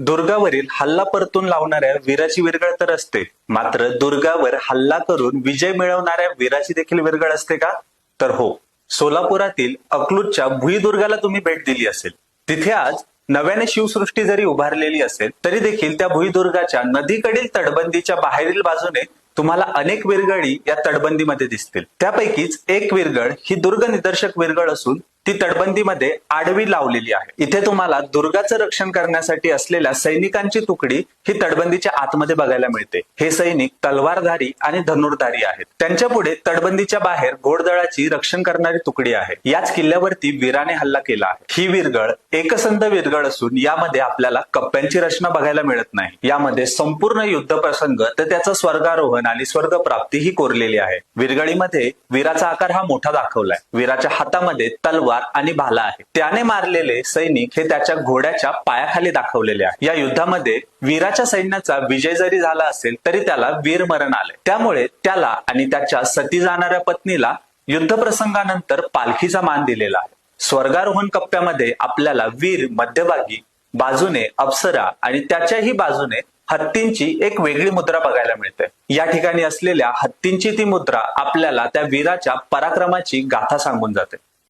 दुर्गावरील हल्ला परतून लावणाऱ्या वीराची विरगळ तर असते. मात्र दुर्गावर हल्ला करून विजय मिळवणाऱ्या वीराची देखील विरगळ असते का? तर हो. सोलापुरातील अकलूजच्या भुईदुर्गाला तुम्ही भेट दिली असेल. तिथे आज नव्याने शिवसृष्टी जरी उभारलेली असेल तरी देखील त्या भुईदुर्गाच्या नदीकडील तटबंदीच्या बाहेरील बाजूने तुम्हाला अनेक विरगळी या तटबंदीमध्ये दिसतील. त्यापैकीच एक विरगळ ही दुर्ग निदर्शक विरगळ असून ती तटबंदीमध्ये आडवी लावलेली आहे. इथे तुम्हाला दुर्गाचं रक्षण करण्यासाठी असलेल्या सैनिकांची तुकडी ही तटबंदीच्या आतमध्ये बघायला मिळते. हे सैनिक तलवारधारी आणि धनुर्धारी आहेत. त्यांच्या पुढे तटबंदीच्या बाहेर घोडदळाची रक्षण करणारी तुकडी आहे. याच किल्ल्यावरती वीराने हल्ला केला आहे. ही विरगळ एकसंध विरगळ असून यामध्ये आपल्याला कप्प्यांची रचना बघायला मिळत नाही. यामध्ये संपूर्ण युद्ध प्रसंग तर त्याचं स्वर्गारोहण आणि स्वर्गप्राप्ती ही कोरलेली आहे. विरगळीमध्ये वीराचा आकार हा मोठा दाखवलाय. वीराच्या हातामध्ये तलवार आणि भाला आहे. त्याने मारलेले सैनिक हे त्याच्या घोड्याच्या पायाखाली दाखवलेले आहे. या युद्धामध्ये वीराच्या सैन्याचा विजय जरी झाला असेल तरी त्याला वीर मरण आले त्यामुळे त्याला आणि त्याच्या सती जाणाऱ्या पत्नीला युद्ध प्रसंगानंतर पालखीचा मान दिलेला आहे. स्वर्गारोहण कप्प्यामध्ये आपल्याला वीर मध्यभागी बाजूने अप्सरा आणि त्याच्याही बाजूने हत्तींची एक वेगळी मुद्रा बघायला मिळते. या ठिकाणी असलेल्या हत्तींची ती मुद्रा आपल्याला त्या वीराच्या पराक्रमाची गाथा सांगून जाते.